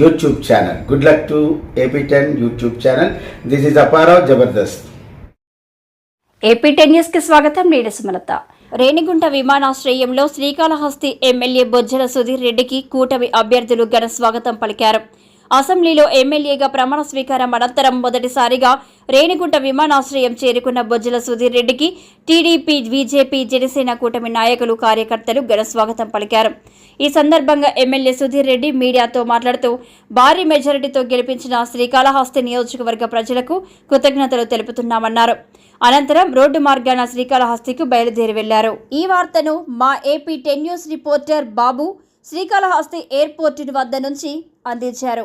YouTube channel good luck to AP ten YouTube channel this is Apparao Jabardasth AP ten న్యూస్కి స్వాగతం. నేను సుమలత రేణిగుంట విమానాశ్రయంలో Srikalahasti MLA Bojjala Sudheer రెడ్డికి కూటమి అభ్యర్థులు ఘన స్వాగతం పలికారు. అసెంబ్లీలో ఎమ్మెల్యేగా ప్రమాణ స్వీకారం అనంతరం మొదటిసారిగా రేణిగుంట విమానాశ్రయం చేరుకున్న బొజ్జల సుధీర్ రెడ్డికి టీడీపీ బీజేపీ జనసేన కూటమి నాయకులు కార్యకర్తలు ఘన స్వాగతం పలికారు. ఈ సందర్భంగా ఎమ్మెల్యే సుధీర్ రెడ్డి మీడియాతో మాట్లాడుతూ భారీ మెజారిటీతో గెలిపించిన శ్రీకాళహస్తి నియోజకవర్గ ప్రజలకు కృతజ్ఞతలు తెలుపుతున్నామన్నారు. అనంతరం రోడ్డు మార్గాన శ్రీకాళహస్తికి బయలుదేరి వెళ్ళారు. ఈ వార్తను మా AP ten news reporter Babu Srikalahasti airport వద్ద నుంచి అందించారు.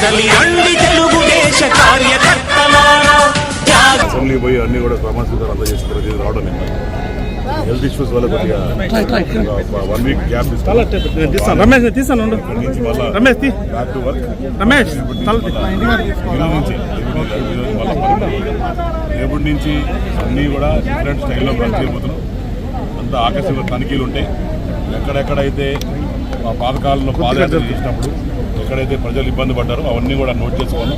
కదలి రండి తెలుగుదేశ కార్యకర్తలారా అసెంబ్లీ పోయి అన్ని కూడా తర్వాత ఇది రావడం హెల్త్ ఇష్యూస్ వల్ల కొద్దిగా వన్ వీక్ గ్యాప్ నేను తీస్తాను రమేష్ మళ్ళా రమేష్ తీ. బ్యాక్ టు వర్క్ రమేష్ రేపటి నుంచి అన్నీ కూడా డిఫరెంట్ స్టైల్లో రన్ చేయబోతున్నాం. అంత ఆకర్షణ తనిఖీలు ఉంటాయి ఎక్కడెక్కడైతే మా పాతకాలంలో పాదయాత్ర చేసినప్పుడు ఎక్కడైతే ప్రజలు ఇబ్బంది పడ్డారో అవన్నీ కూడా నోట్ చేసుకోను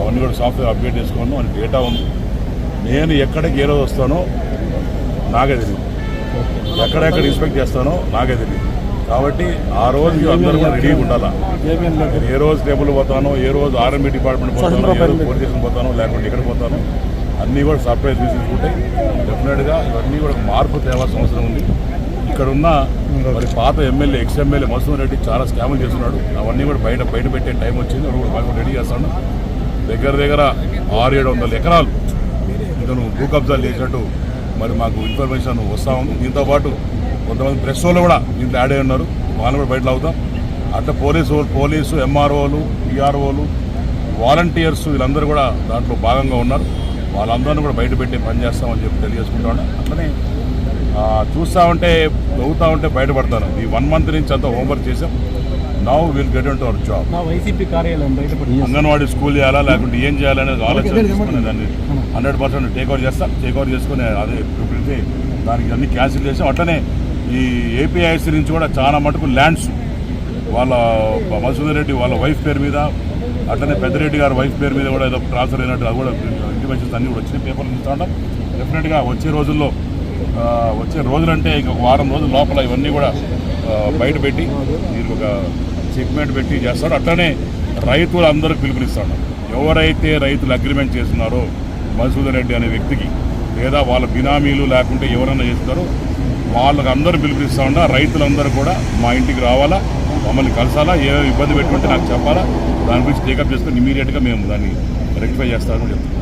అవన్నీ కూడా సాఫ్ట్వేర్ అప్డేట్ చేసుకోను అని డేటా ఉంది నేను ఎక్కడికి ఏ రోజు వస్తానో నాకే తెలియదు ఎక్కడెక్కడ ఇన్స్పెక్ట్ చేస్తానో నాకే తెలియదు కాబట్టి ఆ రోజు అందరూ కూడా రెడీగా ఉండాలా? ఏ రోజు టేబుల్ పోతానో ఏ రోజు ఆర్ఎంబీ డిపార్ట్మెంట్ పోతానో ఏ రోజు పోలీస్ స్టేషన్ పోతానో లేకుంటే ఎక్కడ పోతానో అన్నీ కూడా సర్ప్రైజ్ ఉంటాయి. డెఫినెట్గా ఇవన్నీ కూడా మార్పు తేవాల్సిన అవసరం ఉంది. ఇక్కడ ఉన్న మరి పాత ఎమ్మెల్యే ఎక్స్ ఎమ్మెల్యే రెడ్డి చాలా స్కాములు చేస్తున్నాడు. అవన్నీ కూడా బయట బయట పెట్టే టైం వచ్చింది. అవి కూడా రెడీ చేస్తాను దగ్గర దగ్గర ఆరు ఏడు వందల ఎకరాలు ఇతను భూ కబ్జాలు చేసినట్టు మరి మాకు ఇన్ఫర్మేషన్ వస్తూ ఉంది. దీంతో పాటు కొంతమంది ప్రెస్ వాళ్ళు కూడా దీంట్లో యాడ్ అయి ఉన్నారు. వాళ్ళు కూడా బయట అవుతాం అట్లా పోలీసు పోలీసు ఎంఆర్ఓలు పిఆర్ఓలు వాలంటీర్స్ వీళ్ళందరూ కూడా దాంట్లో భాగంగా ఉన్నారు. వాళ్ళందరినీ కూడా బయట పెట్టి పని చేస్తామని చెప్పి తెలియజేసుకుంటాను అట్లనే చూస్తా ఉంటే చదువుతా ఉంటే బయటపడతాను. ఈ వన్ మంత్ నుంచి అంతా హోంవర్క్ చేసాం now will get in to our job YCP కార్యాలయం అంగన్వాడీ స్కూల్ చేయాలా లేకుంటే ఏం చేయాలనేది ఆలోచన తీసుకుని దాన్ని హండ్రెడ్ పర్సెంట్ టేక్ ఓవర్ చేస్తాం. టేక్ ఓవర్ చేసుకుని అదే ప్రిపరేట్ దానికి అన్ని క్యాన్సిల్ చేసాం అట్లనే ఈ ఏపీఐసి నుంచి కూడా చాలా మటుకు ల్యాండ్స్ వాళ్ళ మసూదర్ రెడ్డి వాళ్ళ వైఫ్ పేరు మీద అట్లనే పెద్దరెడ్డి గారి వైఫ్ పేరు మీద కూడా ఏదో ట్రాన్స్ఫర్ అయినట్టు అది కూడా ఇంటిమేషన్స్ అన్ని కూడా వచ్చినాయి. పేపర్లు ఇస్తూ ఉంటాం. డెఫినెట్గా వచ్చే రోజుల్లో వచ్చే రోజులంటే ఇంకొక వారం రోజుల లోపల ఇవన్నీ కూడా బయట పెట్టి మీరు ఒక చెక్మెంట్ పెట్టి చేస్తాడు అట్లనే రైతులు అందరూ పిలుపునిస్తాను. ఎవరైతే రైతులు అగ్రిమెంట్ చేస్తున్నారో మధుసూదన్ రెడ్డి అనే వ్యక్తికి లేదా వాళ్ళ బినామీలు లేకుంటే ఎవరైనా చేస్తారో వాళ్ళకి అందరూ పిలుపునిస్తా ఉన్నా రైతులందరూ కూడా మా ఇంటికి రావాలా మమ్మల్ని కలిసాలా ఏ ఇబ్బంది పెట్టుకుంటే నాకు చెప్పాలా దాని గురించి టేకప్ చేసుకుని ఇమీడియట్గా మేము దాన్ని రెక్టిఫై చేస్తామని చెప్తున్నాం.